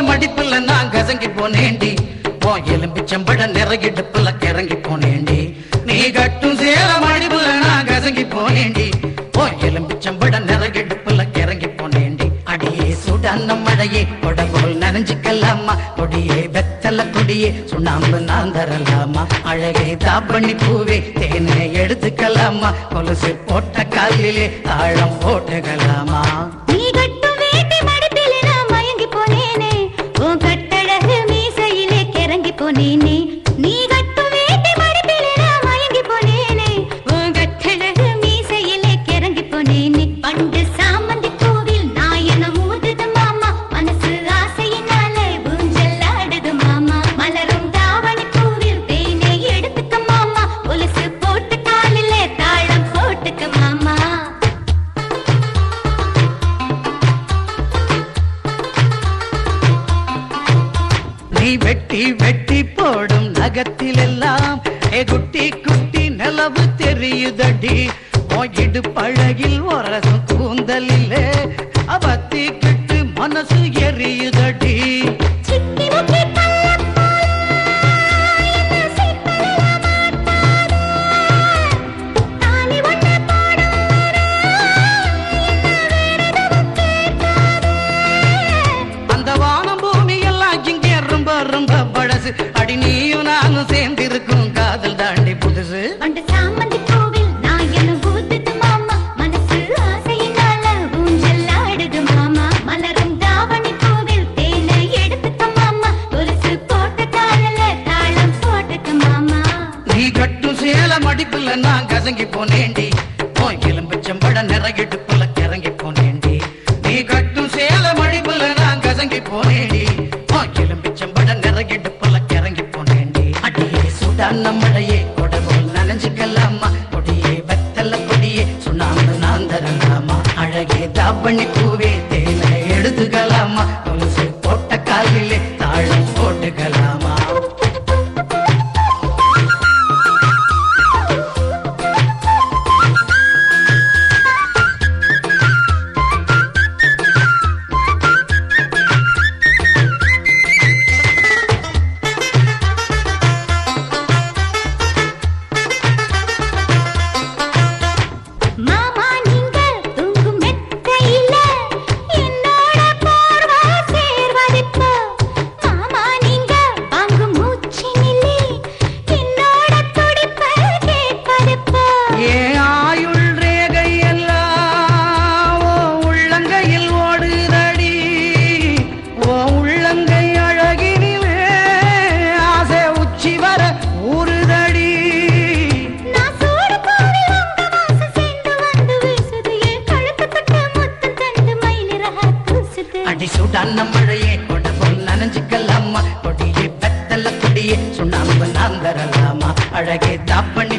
மடிப்புல நான் கசங்கி போனேண்டி ஓ எலும்பிச்சம்பட நிறையிடுப்புல கிறங்கி போனேண்டி நீ கட்டும் சேல மடிப்புல நான் கசங்கி போனேண்டி ஓ எலும்பிச்சம்பட நிறையிடுப்புல கிறங்கி போனேண்டி அடியே சுடான மழையே கொடகோல் நனைஞ்சுக்கலாமா? கொடியே வெத்தல கொடியே சுண்ணாம்பு நான் தரலாமா? அழகே தாப்பண்ணி பூவே தேனை எடுத்துக்கலாமா? கொலுசு போட்ட காலிலே தாழம் போட்டுக்கலாமா? நீ வெட்டி வெட்டி போடும் நகத்திலெல்லாம். ஏ குட்டி குட்டி நிலவு தெரியுதடி. போயிடு பழகில் ஒரசும் கூந்தலிலே. அவத்தி கிட்டு மனசு எரியுதடி. நானும் சேர்ந்திருக்கும் காதல் தாண்டி புதுசு சாமந்தி பூவில் நாயனம் ஊத்துது மாமா. மனசு ஆசையினால ஊஞ்சல் ஆடுது மாமா. மலரும் தாவணி பூவில் தேனை எடுத்துக்க மாமா. கொலுசு போட்ட காலில தாளம் போட்டுக்க மாமா நீ கட்டும் சேல மடிப்புல நான் கசங்கி போனேண்டி அடியே சுடான மழையே கொடபோல் நனைஞ்சுக்கலாமா? கொடியே வெத்தல கொடியே சுண்ணாம்பு நான் தரலாமா அழகே தாப்பண்ணி மாமா கூசுது அடி சுடான மழையே கொடபோல் நனைஞ்சுக்கலாமா கொடியே பெத்தல கொடியே சுண்ணாம்பு நான் தரலாமா அழகே தாப்பன்